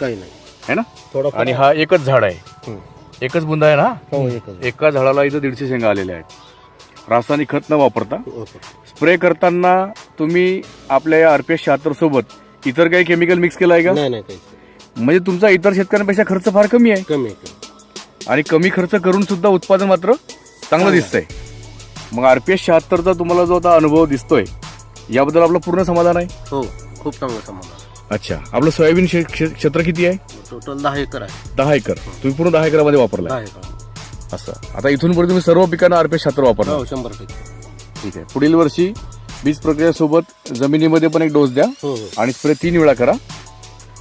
काही नाही. है ना? थोडा आणि हा एकच झाड आहे. हं. एकच बुंदा आहे ना? हो एकच. एका झाडाला इथं दीडशे शेंगा आलेल्या आहेत. रासायनिक खत न वापरता. ओके. स्प्रे करताना तुम्ही आपल्या या आरपीएस शहात्तर सोबत इतर काही केमिकल मिक्स केलं आहे का? नाही नाही काहीच नाही. म्हणजे तुमचा इतर शेतकऱ्यांपेक्षा खर्च फार कमी आहे. कमी आहे कमी आणि कमी खर्च करून सुद्धा उत्पादन मात्र चांगलं दिसतंय. मग आरपीएस शहात्तरचा तुम्हाला जो आता अनुभव दिसतोय याबद्दल आपलं पूर्ण समाधान आहे? हो खूप चांगलं समाधान. अच्छा. आपलं सोयाबीन शे- क्षे- क्षेत्र किती आहे? टोटल दहा एकर आहे. दहा एकर. तुम्ही पूर्ण दहा एकरामध्ये वापरला दहा एकर. असं. आता इथून पुढे तुम्ही सर्व पिकांना आरपीएस शहात्तर वापरणार. हो शंभर टक्के. ठीक आहे. पुढील वर्षी बीज प्रक्रियेसोबत जमिनीमध्ये पण एक डोस द्या हो हो. आणि स्प्रे तीन वेळा करा.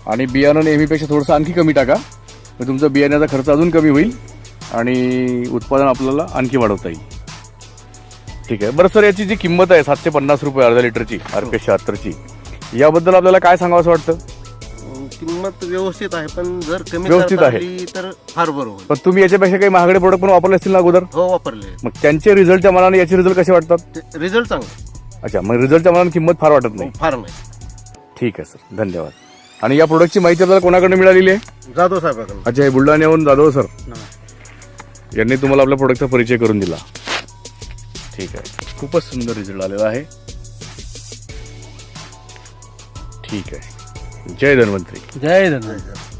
आणि बियाणं नेहमीपेक्षा थोडंसं आणखी कमी टाका. म्हणजे तुमचा बियाण्याचा खर्च अजून कमी होईल आणि उत्पादन आपल्याला आणखी वाढवता येईल. ठीक आहे. बरं सर याची जी किंमत आहे सातशे पन्नास रुपये अर्धा लिटरची आर पी शहात्तरची याबद्दल आपल्याला काय सांगावं असं वाटतं? किंमत व्यवस्थित आहे पण जर कमी व्यवस्थित करता आहे. आली तर फार बरं होईल. पण तुम्ही याच्यापेक्षा काही महागडे प्रोडक्ट पण वापरले असतील ना अगोदर? हो वापरले मग त्यांचे रिझल्टच्या मनाने याचे रिझल्ट कसे वाटतात? रिझल्ट चांगला अच्छा मग रिझल्टच्या मनाने किंमत फार वाटत नाही. हो, फार नाही. ठीक आहे सर धन्यवाद. आणि या प्रोडक्टची माहिती आपल्याला कोणाकडे मिळालेली आहे? जाधव साहेबाकडून. अच्छा हे बुलढाण्याहून जाधव सर यांनी तुम्हाला आपल्या प्रोडक्टचा परिचय करून दिला. ठीक आहे. खूपच सुंदर रिझल्ट आलेला आहे. ठीक आहे. जय धन्वंतरी. जय धन्वंतरी.